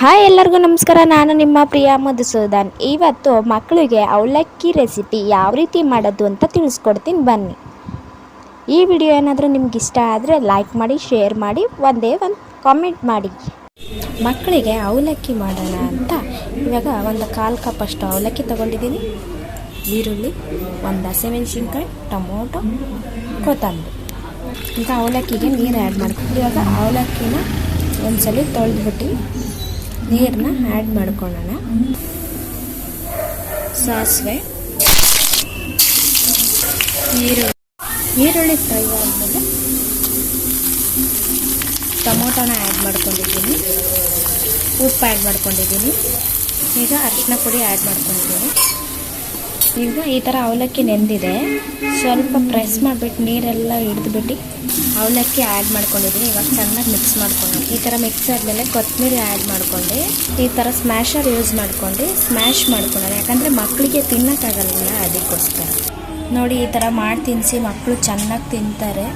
Hi ಎಲ್ಲರಿಗೂ ನಮಸ್ಕಾರ. ನಾನು ನಿಮ್ಮ ಪ್ರಿಯಾ ಮಧುಸೂದನ್. ಇವತ್ತು ಮಕ್ಕಳಿಗೆ ಅವಲಕ್ಕಿ ರೆಸಿಪಿ ಯಾವ ರೀತಿ ಮಾಡೋದು ಅಂತ ತಿಳಿಸ್ಕೊಡ್ತೀನಿ. ಬನ್ನಿ. ಈ ವಿಡಿಯೋ ಏನಾದರೂ ನಿಮ್ಗೆ ಇಷ್ಟ ಆದರೆ ಲೈಕ್ ಮಾಡಿ ಶೇರ್ ಮಾಡಿ, ಒಂದೇ ಒಂದು ಕಾಮೆಂಟ್ ಮಾಡಿ. ಮಕ್ಕಳಿಗೆ ಅವಲಕ್ಕಿ ಮಾಡೋಣ ಅಂತ ಇವಾಗ ಒಂದು ಕಾಲು ಕಪ್ ಅಷ್ಟು ಅವಲಕ್ಕಿ ತೊಗೊಂಡಿದ್ದೀನಿ. ಈರುಳ್ಳಿ, ಒಂದು ಹಸಿಮೆಣಸಿನ್ಕಾಯಿ, ಟೊಮೊಟೊ, ಕೊತ್ತಂಬರಿ. ಈಗ ಅವಲಕ್ಕಿಗೆ ನೀರು ಆ್ಯಡ್ ಮಾಡ್ಕೊಂಡು ಇವಾಗ ಅವಲಕ್ಕಿನ ಒಂದ್ಸಲಿ ತೊಳೆದ್ಬಿಟ್ಟು ನೀರನ್ನ ಆ್ಯಡ್ ಮಾಡ್ಕೊಳ್ಳೋಣ. ಸಾಸಿವೆ. ಈರುಳ್ಳಿ. ಈರುಳ್ಳಿ ಫ್ರೈ ಆದಮೇಲೆ ಟೊಮೊಟೊನ ಆ್ಯಡ್ ಮಾಡ್ಕೊಂಡಿದ್ದೀನಿ. ಉಪ್ಪು ಆ್ಯಡ್ ಮಾಡ್ಕೊಂಡಿದ್ದೀನಿ. ಈಗ ಅರಿಶಿನ ಪುಡಿ ಆ್ಯಡ್ ಮಾಡ್ಕೊಂಡಿದ್ದೀನಿ. ಈಗ ಈ ಥರ ಅವಲಕ್ಕಿ ನೆಂದಿದೆ. ಸ್ವಲ್ಪ ಪ್ರೆಸ್ ಮಾಡಿಬಿಟ್ಟು ನೀರೆಲ್ಲ ಹಿಡಿದ್ಬಿಟ್ಟು ಅವಲಕ್ಕಿ ಆ್ಯಡ್ ಮಾಡ್ಕೊಂಡಿದ್ದೀನಿ. ಇವಾಗ ಚೆನ್ನಾಗಿ ಮಿಕ್ಸ್ ಮಾಡ್ಕೊಂಡು ಈ ಥರ ಮಿಕ್ಸ್ ಆದಮೇಲೆ ಕೊತ್ತಂಬರಿ ಆ್ಯಡ್ ಮಾಡ್ಕೊಂಡು, ಈ ಥರ ಸ್ಮ್ಯಾಶರ್ ಯೂಸ್ ಮಾಡ್ಕೊಂಡು ಸ್ಮ್ಯಾಶ್ ಮಾಡ್ಕೊಳ್ಳೋಣ. ಯಾಕಂದರೆ ಮಕ್ಕಳಿಗೆ ತಿನ್ನೋಕ್ಕಾಗಲ್ಲ ಅದಕ್ಕೋಸ್ಕರ. ನೋಡಿ ಈ ಥರ ಮಾಡಿ ತಿನ್ನಿಸಿ ಮಕ್ಕಳು ಚೆನ್ನಾಗಿ ತಿಂತಾರೆ.